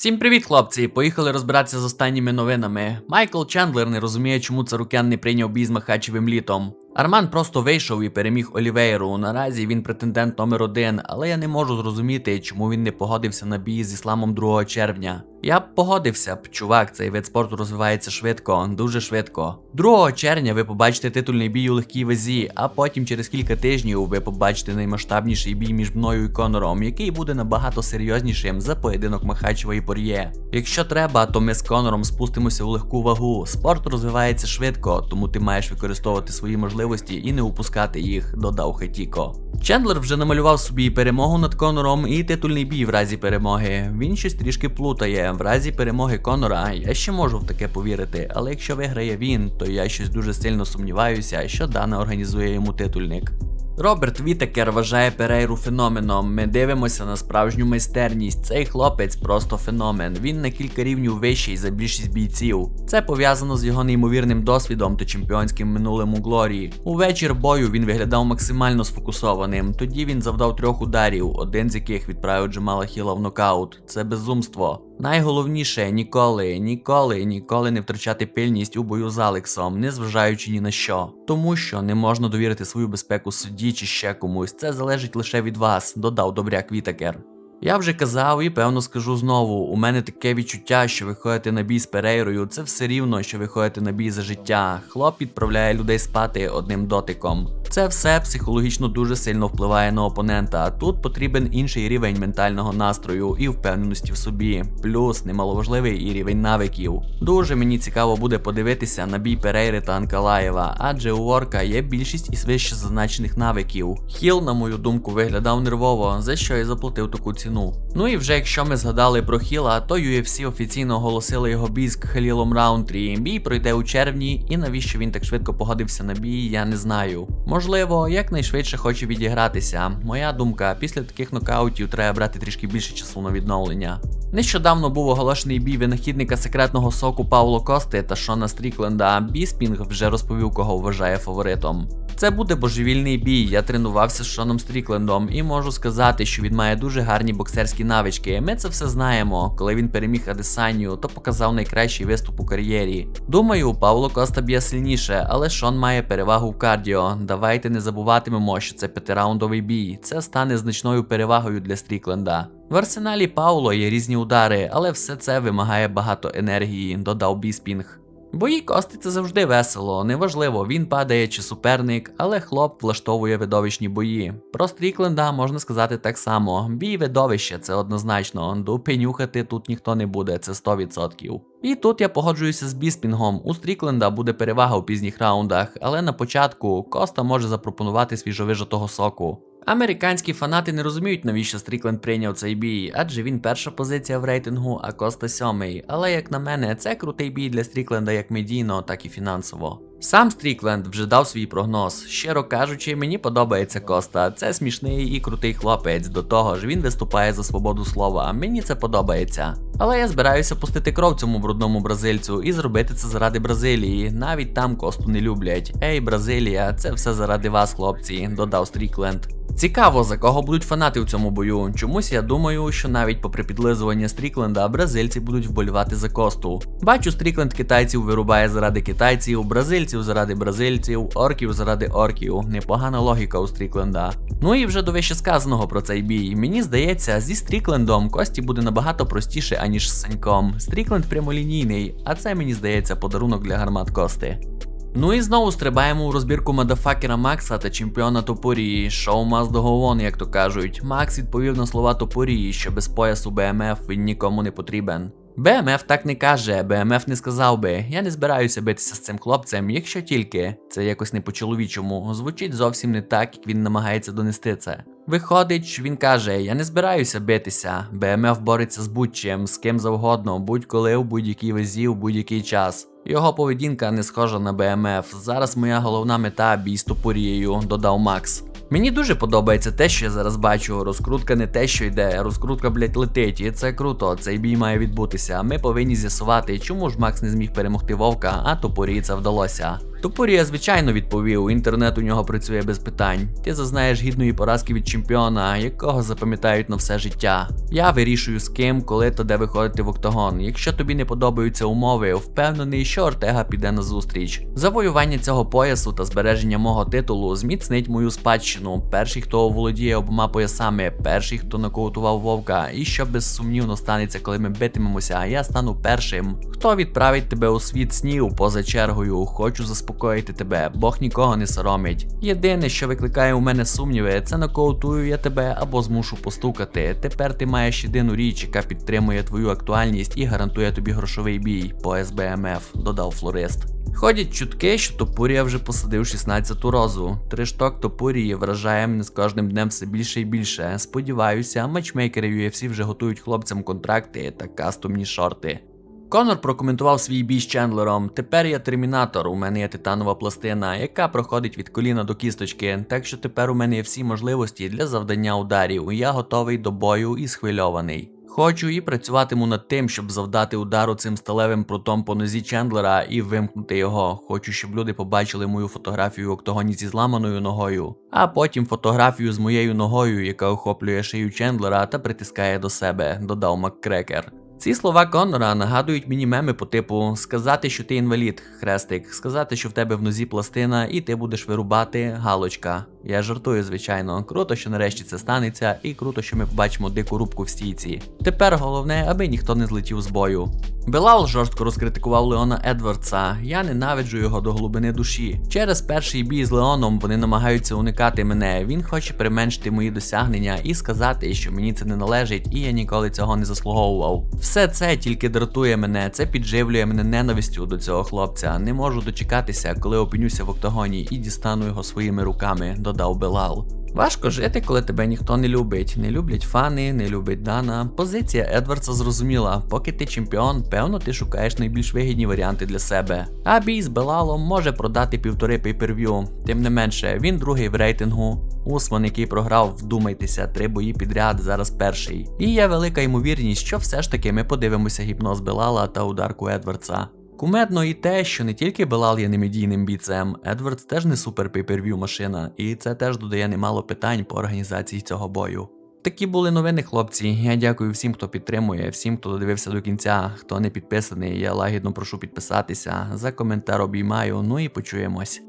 Всім привіт, хлопці! Поїхали розбиратися з останніми новинами. Майкл Чендлер не розуміє, чому Царукян не прийняв бій з Махачевим літом. Арман просто вийшов і переміг Олівейру. Наразі він претендент номер один, але я не можу зрозуміти, чому він не погодився на бій з ісламом 2 червня. Я б погодився б, чувак, цей вид спорту розвивається швидко, дуже швидко. 2 червня ви побачите титульний бій у легкій вазі, а потім через кілька тижнів ви побачите наймасштабніший бій між мною і Конором, який буде набагато серйознішим за поєдинок Махачева і Пор'є. Якщо треба, то ми з Конором спустимося у легку вагу. Спорт розвивається швидко, тому ти маєш використовувати свої можливості і не упускати їх, додав Хетіко. Чендлер вже намалював собі перемогу над Конором і титульний бій в разі перемоги. Він щось трішки плутає. В разі перемоги Конора я ще можу в таке повірити, але якщо виграє він, то я щось дуже сильно сумніваюся, що Дана організує йому титульник. Роберт Вітекер вважає Перейру феноменом. Ми дивимося на справжню майстерність. Цей хлопець просто феномен. Він на кілька рівнів вищий за більшість бійців. Це пов'язано з його неймовірним досвідом та чемпіонським минулим у Глорії. У вечір бою він виглядав максимально сфокусованим. Тоді він завдав трьох ударів, один з яких відправив Джамала Хіла в нокаут. Це безумство. Найголовніше ніколи, ніколи, ніколи не втрачати пильність у бою з Алексом, не зважаючи ні на що. Тому що не можна довірити свою безпеку судді чи ще комусь. Це залежить лише від вас, додав добряк Вітакер. Я вже казав і певно скажу знову: у мене таке відчуття, що ви ходите на бій з Перейрою, це все рівно, що ви ходите на бій за життя. Хлоп відправляє людей спати одним дотиком. Це все психологічно дуже сильно впливає на опонента. Тут потрібен інший рівень ментального настрою і впевненості в собі. Плюс немаловажливий і рівень навиків. Дуже мені цікаво буде подивитися на бій Перейри та Анкалаєва, адже у Ворка є більшість із вище зазначених навиків. Хіл, на мою думку, виглядав нервово, за що і заплатив таку ціну. Ну і вже якщо ми згадали про Хіла, то UFC офіційно оголосили його бій з Халілом Раунтрі. Бій пройде у червні, і навіщо він так швидко погодився на бій, я не знаю. Можливо, якнайшвидше хоче відігратися. Моя думка, після таких нокаутів треба брати трішки більше часу на відновлення. Нещодавно був оголошений бій винахідника секретного соку Пауло Кости та Шона Стрікленда. Біспінг вже розповів, кого вважає фаворитом. Це буде божевільний бій. Я тренувався з Шоном Стріклендом і можу сказати, що він має дуже гарні боксерські навички. Ми це все знаємо. Коли він переміг Адесанію, то показав найкращий виступ у кар'єрі. Думаю, Павло Коста б'є сильніше, але Шон має перевагу в кардіо. Давайте не забуватимемо, що це п'ятираундовий бій. Це стане значною перевагою для Стрікленда. В арсеналі Пауло є різні удари, але все це вимагає багато енергії, додав Біспінг. Бої Кости це завжди весело, неважливо, він падає чи суперник, але хлоп влаштовує видовищні бої. Про Стрікленда можна сказати так само: бій видовище це однозначно, дупи нюхати тут ніхто не буде, це 100%. І тут я погоджуюся з Біспінгом. У Стрікленда буде перевага у пізніх раундах, але на початку Коста може запропонувати свіжовижатого соку. Американські фанати не розуміють, навіщо Стрікленд прийняв цей бій, адже він перша позиція в рейтингу, а Коста сьомий. Але як на мене, це крутий бій для Стрікленда як медійно, так і фінансово. Сам Стрікленд вже дав свій прогноз. Щиро кажучи, мені подобається Коста. Це смішний і крутий хлопець. До того ж, він виступає за свободу слова. Мені це подобається. Але я збираюся пустити кров цьому брудному бразильцю і зробити це заради Бразилії. Навіть там косту не люблять. Ей, Бразилія, це все заради вас, хлопці, додав Стрікленд. Цікаво, за кого будуть фанати у цьому бою. Чомусь я думаю, що навіть попри підлизування Стрікленда, бразильці будуть вболівати за косту. Бачу, Стрікленд китайців вирубає заради китайців, бразильців заради бразильців, орків заради орків. Непогана логіка у Стрікленда. Ну і вже до вище сказаного про цей бій. Мені здається, зі Стріклендом Кості буде набагато простіше, аніж з Саньком. Стрікленд прямолінійний, а це мені здається подарунок для гармат Кости. Ну і знову стрибаємо у розбірку мадафакера Макса та чемпіона Топорії. Шоу on, як то кажуть. Макс відповів на слова Топорії, що без поясу БМФ він нікому не потрібен. БМФ так не каже, БМФ не сказав би. Я не збираюся битися з цим хлопцем, якщо тільки це якось не по-чоловічому. Звучить зовсім не так, як він намагається донести це. Виходить, він каже: Я не збираюся битися. БМФ бореться з будь-чим, з ким завгодно, будь-коли, в будь-якій вазі, в будь-який час. Його поведінка не схожа на БМФ. Зараз моя головна мета бій з топорією, додав Макс. Мені дуже подобається те, що я зараз бачу. Розкрутка не те, що йде, розкрутка, блять, летить, і це круто. Цей бій має відбутися. Ми повинні з'ясувати, чому ж Макс не зміг перемогти вовка, а топорі це вдалося. Топорія, звичайно, відповів, інтернет у нього працює без питань. Ти зазнаєш гідної поразки від чемпіона, якого запам'ятають на все життя. Я вирішую з ким, коли та де виходити в октагон. Якщо тобі не подобаються умови, впевнений, що Ортега піде на зустріч. Завоювання цього поясу та збереження мого титулу зміцнить мою спадщину. Перший, хто володіє обома поясами, перший, хто нокаутував вовка, і що безсумнівно станеться, коли ми битимемося, я стану першим. Хто відправить тебе у світ снів поза чергою? Хочу заспокоїти тебе, Бог нікого не соромить. Єдине, що викликає у мене сумніви, це нокаутую я тебе або змушу постукати. Тепер ти маєш єдину річ, яка підтримує твою актуальність і гарантує тобі грошовий бій по СБМФ, додав флорист. Ходять чутки, що Топурія вже посадив 16-ту розу. Тришток Топурії вражає мене з кожним днем все більше і більше. Сподіваюся, матчмейкери UFC вже готують хлопцям контракти та кастомні шорти. Конор прокоментував свій бій з Чендлером. Тепер я термінатор, у мене є титанова пластина, яка проходить від коліна до кісточки, так що тепер у мене є всі можливості для завдання ударів. Я готовий до бою і схвильований. Хочу і працюватиму над тим, щоб завдати удару цим сталевим прутом по нозі Чендлера і вимкнути його. Хочу, щоб люди побачили мою фотографію в октагоні зі зламаною ногою, а потім фотографію з моєю ногою, яка охоплює шию Чендлера та притискає до себе, додав Маккрекер. Ці слова Конора нагадують мені меми по типу сказати, що ти інвалід, хрестик, сказати, що в тебе в нозі пластина, і ти будеш вирубати галочка. Я жартую, звичайно. Круто, що нарешті це станеться, і круто, що ми побачимо дику рубку в стійці. Тепер головне, аби ніхто не злетів з бою. Белал жорстко розкритикував Леона Едвардса. Я ненавиджу його до глибини душі. Через перший бій з Леоном вони намагаються уникати мене. Він хоче применшити мої досягнення і сказати, що мені це не належить, і я ніколи цього не заслуговував. Все це тільки дратує мене, це підживлює мене ненавистю до цього хлопця. Не можу дочекатися, коли опинюся в октагоні і дістану його своїми руками, додав Белал. Важко жити, коли тебе ніхто не любить. Не люблять фани, не любить Дана. Позиція Едвардса зрозуміла, поки ти чемпіон, певно, ти шукаєш найбільш вигідні варіанти для себе. А бій з Белалом може продати півтори пейперв'ю. Тим не менше, він другий в рейтингу. Усман, який програв, вдумайтеся, три бої підряд, зараз перший. І є велика ймовірність, що все ж таки ми подивимося гіпноз Белала та ударку Едвардса. Кумедно і те, що не тільки Белал є немедійним бійцем, Едвардс теж не супер пейперв'ю машина, і це теж додає немало питань по організації цього бою. Такі були новини, хлопці. Я дякую всім, хто підтримує, всім, хто додивився до кінця. Хто не підписаний, я лагідно прошу підписатися. За коментар обіймаю. Ну і почуємось.